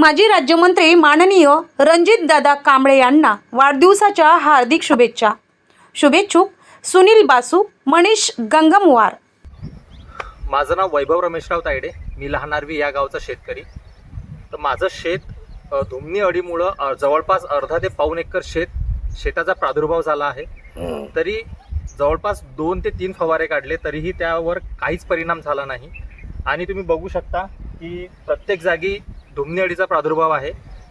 माजी राज्यमंत्री माननीय रणजितदादा कांबळे यांना वाढदिवसाच्या हार्दिक शुभेच्छा. शुभेच्छुक सुनील बासू मनीष गंगमवार. माझं नाव वैभव रमेशराव तायडे. मी लहान आरवी या गावचा शेतकरी. तर माझं शेत धुमनी धुमणी अडीमुळं जवळपास अर्धा ते पाऊण एकर शेत शेताचा प्रादुर्भाव झाला आहे. तरी जवळपास दोन ते तीन फवारे काढले तरीही त्यावर काहीच परिणाम झाला नाही. आणि तुम्ही बघू शकता की प्रत्येक जागी धुमणी प्रादुर्भाव आहे.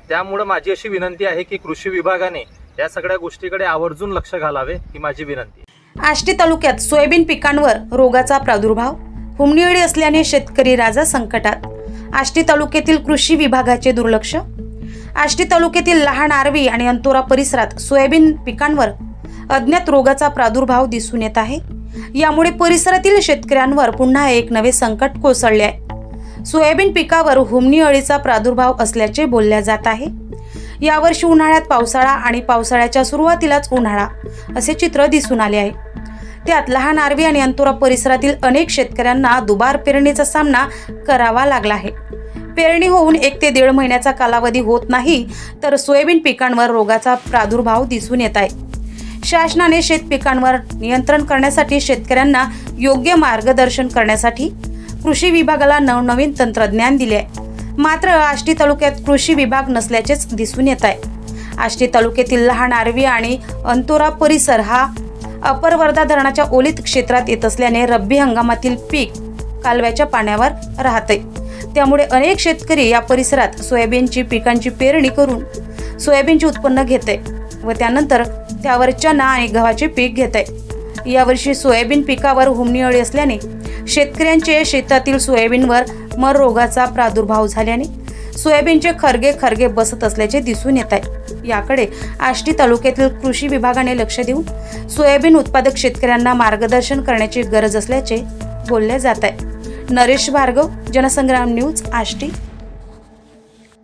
त्यामुळं माझी अशी विनंती आहे की कृषी विभागाने या सगळ्या गोष्टीकडे आवर्जून लक्ष घालावे ही माझी विनंती आष्टी तालुक्यात सोयाबीन पिकांवर रोगाचा प्रादुर्भाव हुमणीअळी असल्याने शेतकरी राजा संकटात. आष्टी तालुक्यातील कृषी विभागाचे दुर्लक्ष. आष्टी तालुक्यातील लहान आरवी आणि अंतोरा परिसरात सोयाबीन पिकांवर अज्ञात रोगाचा प्रादुर्भाव दिसून येत आहे. यामुळे परिसरातील शेतकऱ्यांवर पुन्हा एक नवे संकट कोसळले आहे. सोयाबीन पिकावर हुमणी अळीचा प्रादुर्भाव असल्याचे बोलल्या जात आहे. यावर्षी उन्हाळ्यात पावसाळा आणि पावसाळ्याच्या सुरुवातीलाच उन्हाळा असे चित्र दिसून आले आहे. त्यात लहान आरवी आणि अंतुरा परिसरातील अनेक शेतकऱ्यांना दुबार पेरणीचा सामना करावा लागला आहे. पेरणी होऊन एक ते दीड महिन्याचा कालावधी होत नाही तर सोयाबीन पिकांवर रोगाचा प्रादुर्भाव दिसून येत आहे. शासनाने शेत पिकांवर नियंत्रण करण्यासाठी शेतकऱ्यांना योग्य मार्गदर्शन करण्यासाठी कृषी विभागाला नवनवीन तंत्रज्ञान दिले आहे मात्र आष्टी तालुक्यात कृषी विभाग नसल्याचेच दिसून येत आहे. आष्टी तालुक्यातील लहान आरवी आणि अंतोरा परिसर हा अपर वर्धा धरणाच्या ओलीत क्षेत्रात येत असल्याने रब्बी हंगामातील पीक कालव्याच्या पाण्यावर राहते त्यामुळे अनेक शेतकरी या परिसरात सोयाबीनची पिकांची पेरणी करून सोयाबीनचे उत्पन्न घेते व त्यानंतर त्यावर चना आणि गव्हाचे पीक घेते यावर्षी सोयाबीन पिकावर हुमणी अळी असल्याने शेतकऱ्यांचे शेतातील सोयाबीनवर मर रोगाचा प्रादुर्भाव झाल्याने सोयाबीनचे खरगे खरगे बसत असल्याचे दिसून येत आहे. याकडे आष्टी तालुक्यातील कृषी विभागाने लक्ष देऊन सोयाबीन उत्पादक शेतकऱ्यांना मार्गदर्शन करण्याची गरज असल्याचे बोलले जात आहे. नरेश भार्गव जनसंग्राम न्यूज आष्टी.